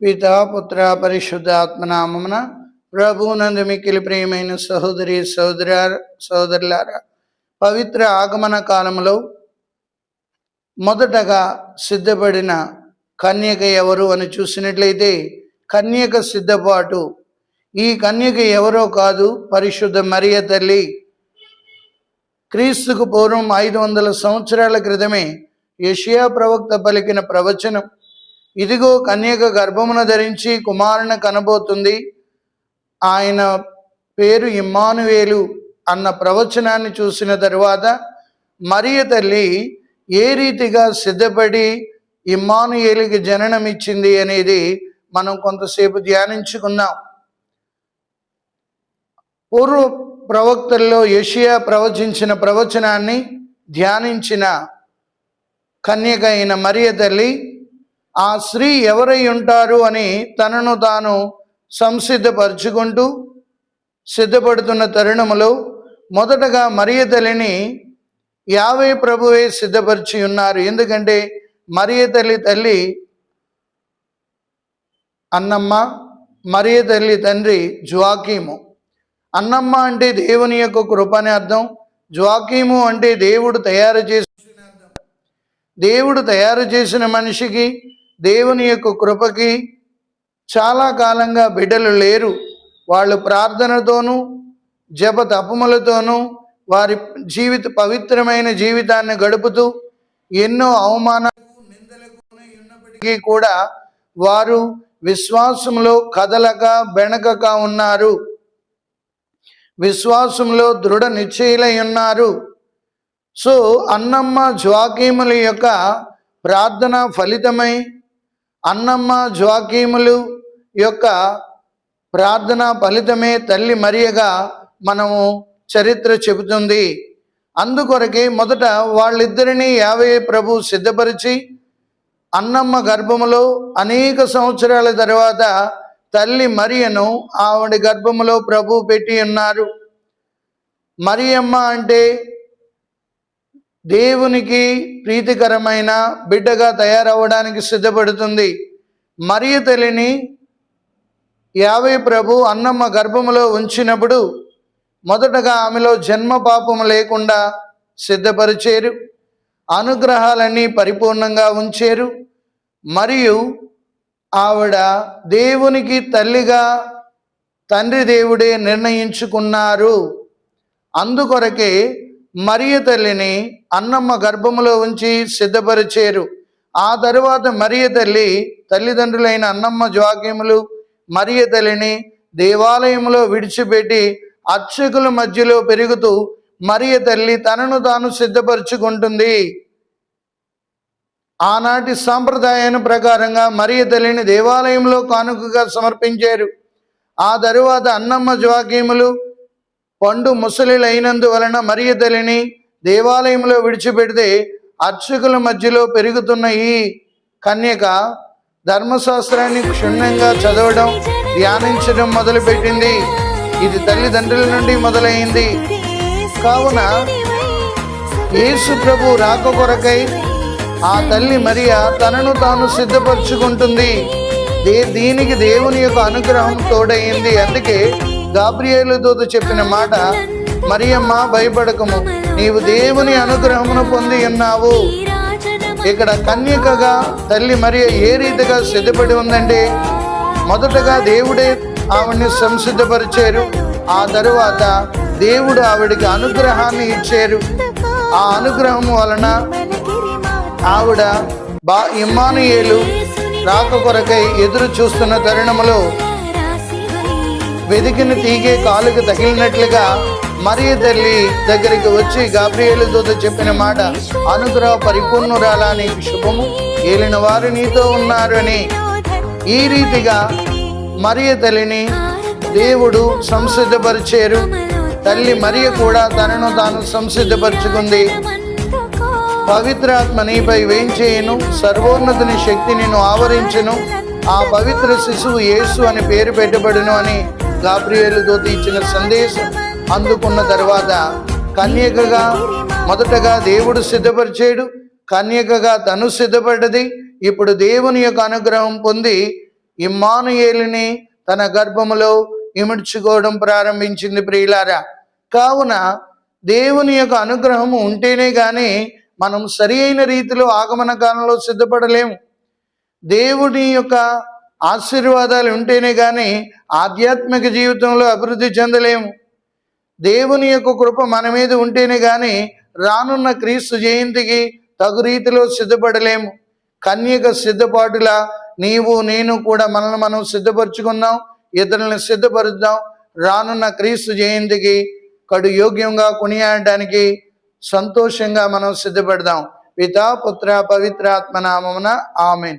పితా పుత్ర పరిశుద్ధాత్మనామమున ప్రభునందు మిక్కిలి ప్రియమైన సహోదరి సహోదర సహోదరులారా పవిత్ర ఆగమన కాలంలో మొదటగా సిద్ధపడిన కన్యక ఎవరు అని చూసినట్లయితే కన్యక సిద్ధపాటు ఈ కన్యక ఎవరో కాదు పరిశుద్ధ మరియ తల్లి. క్రీస్తుకు పూర్వం ఐదు వందల సంవత్సరాల క్రితమే యషియా ప్రవక్త పలికిన ప్రవచనం ఇదిగో కన్యక గర్భమున ధరించి కుమారుని కనబోతుంది. ఆయన పేరు ఇమ్మానువేలు అన్న ప్రవచనాన్ని చూసిన తరువాత మరియ తల్లి ఏ రీతిగా సిద్ధపడి ఇమ్మానుయేలికి జననం ఇచ్చింది అనేది మనం కొంతసేపు ధ్యానించుకున్నాం పూర్వ ప్రవక్తల్లో యషియా ప్రవచించిన ప్రవచనాన్ని ధ్యానించిన కన్యక అయిన మరియ తల్లి ఆ స్త్రీ ఎవరై ఉంటారు అని తనను తాను సంసిద్ధపరుచుకుంటూ సిద్ధపడుతున్న తరుణములో మొదటగా మరియ తల్లిని యావే ప్రభువే సిద్ధపరిచి ఉన్నారు. ఎందుకంటే మరియ తల్లి తల్లి అన్నమ్మ మరియ తల్లి తండ్రి జ్వాకీము. అన్నమ్మ అంటే దేవుని యొక్క కృప అని అర్థం జ్వాకీము అంటే దేవుడు తయారు చేసిన దేవుడు తయారు చేసిన మనిషికి దేవుని యొక్క కృపకి చాలా కాలంగా బిడ్డలు లేరు. వాళ్ళు ప్రార్థనతోనూ జప తపములతోనూ వారి జీవిత పవిత్రమైన జీవితాన్ని గడుపుతూ ఎన్నో అవమానాలకు నిందలకు ఉన్నప్పటికీ కూడా వారు విశ్వాసంలో కదలక బెణకక ఉన్నారు. విశ్వాసంలో దృఢ నిశ్చయులై ఉన్నారు. సో అన్నమ్మ జ్వాకీముల యొక్క ప్రార్థన ఫలితమై అన్నమ్మ జ్వాకీములు యొక్క ప్రార్థన ఫలితమే తల్లి మరియగా మనము చరిత్ర చెబుతుంది. అందుకొరకే మొదట వాళ్ళిద్దరినీ యావే ప్రభు సిద్ధపరిచి అన్నమ్మ గర్భములో అనేక సంవత్సరాల తర్వాత తల్లి మరియను ఆవిడ గర్భములో ప్రభు పెట్టి ఉన్నారు. మరియమ్మ అంటే దేవునికి ప్రీతికరమైన బిడ్డగా తయారవ్వడానికి సిద్ధపడుతుంది. మరియు తల్లిని యావే ప్రభు అన్నమ్మ గర్భములో ఉంచినప్పుడు మొదటగా ఆమెలో జన్మ పాపము లేకుండా సిద్ధపరిచేరు. అనుగ్రహాలన్నీ పరిపూర్ణంగా ఉంచారు. మరియు ఆవిడ దేవునికి తల్లిగా తండ్రి దేవుడే నిర్ణయించుకున్నారు. అందుకొరకే మరియ తల్లిని అన్నమ్మ గర్భములో ఉంచి సిద్ధపరిచారు. ఆ తరువాత మరియ తల్లి తల్లిదండ్రులైన అన్నమ్మ జ్వాక్యములు మరియ తల్లిని దేవాలయంలో విడిచిపెట్టి అర్చకుల మధ్యలో పెరుగుతూ మరియ తల్లి తనను తాను సిద్ధపరచుకుంటుంది. ఆనాటి సాంప్రదాయాన్ని ప్రకారంగా మరియ తల్లిని దేవాలయంలో కానుకగా సమర్పించారు. ఆ తరువాత అన్నమ్మ జ్వాక్యములు పండు ముసలిలైనందు వలన మరియతలిని దేవాలయంలో విడిచిపెడితే అర్చకుల మధ్యలో పెరుగుతున్న ఈ కన్యక ధర్మశాస్త్రాన్ని క్షుణ్ణంగా చదవడం ధ్యానించడం మొదలుపెట్టింది. ఇది తల్లిదండ్రుల నుండి మొదలైంది. కావున యేసు ప్రభు రాక కొరకై ఆ తల్లి మరియ తనను తాను సిద్ధపరచుకుంటుంది. దే దీనికి దేవుని యొక్క అనుగ్రహం తోడైంది అందుకే గాబ్రియేలు దూత చెప్పిన మాట మరియమ్మ భయపడకము. నీవు దేవుని అనుగ్రహమును పొంది ఉన్నావు. ఇక్కడ కన్యకగా తల్లి మరియ ఏ రీతిగా సిద్ధపడి ఉందంటే మొదటగా దేవుడే ఆవిడ్ని సంసిద్ధపరిచారు. ఆ తరువాత దేవుడు ఆవిడికి అనుగ్రహాన్ని ఇచ్చారు. ఆ అనుగ్రహం వలన ఆవిడ బా ఇమ్మానుయేలు రాక కొరకై ఎదురు చూస్తున్న తరుణములో వెదికిన తీగే కాలుకు తగిలినట్లుగా మరియ తల్లి దగ్గరికి వచ్చి గాబ్రియేలు దూత చెప్పిన మాట అనుగ్రహ పరిపూర్ణురాలా నీకు శుభము. ఏలిన వారు నీతో ఉన్నారు అని ఈ రీతిగా మరియ తల్లిని దేవుడు సంసిద్ధపరిచారు. తల్లి మరియ కూడా తనను తాను సంసిద్ధపరచుకుంది. పవిత్రాత్మ నీపై వేయించేయను సర్వోన్నతుని శక్తి నిన్ను ఆవరించును. ఆ పవిత్ర శిశువు యేసు అని పేరు పెట్టబడును అని గాబ్రియేలు దూత ఇచ్చిన సందేశం అందుకున్న తర్వాత కన్యకగా మొదటగా దేవుడు సిద్ధపరిచేడు కన్యకగా తను సిద్ధపడ్డది. ఇప్పుడు దేవుని యొక్క అనుగ్రహం పొంది ఇమ్మానుయేలిని తన గర్భములో ఇముడ్చుకోవడం ప్రారంభించింది ప్రియులారా. కావున దేవుని యొక్క అనుగ్రహము ఉంటేనే కానీ మనం సరి అయిన రీతిలో ఆగమన కాలంలో సిద్ధపడలేము. దేవుని యొక్క ఆశీర్వాదాలు ఉంటేనే కానీ ఆధ్యాత్మిక జీవితంలో అభివృద్ధి చెందలేము. దేవుని యొక్క కృప మన మీద ఉంటేనే కానీ రానున్న క్రీస్తు జయంతికి తగు రీతిలో సిద్ధపడలేము. కన్యక సిద్ధపాటులా నీవు నేను కూడా మనల్ని మనం సిద్ధపరచుకుందాం ఇతరులను సిద్ధపరుద్దాం. రానున్న క్రీస్తు జయంతికి కడు యోగ్యంగా కొనియాడడానికి సంతోషంగా మనం సిద్ధపడదాం. పితా పుత్ర పవిత్రాత్మ నామమున ఆమెన్.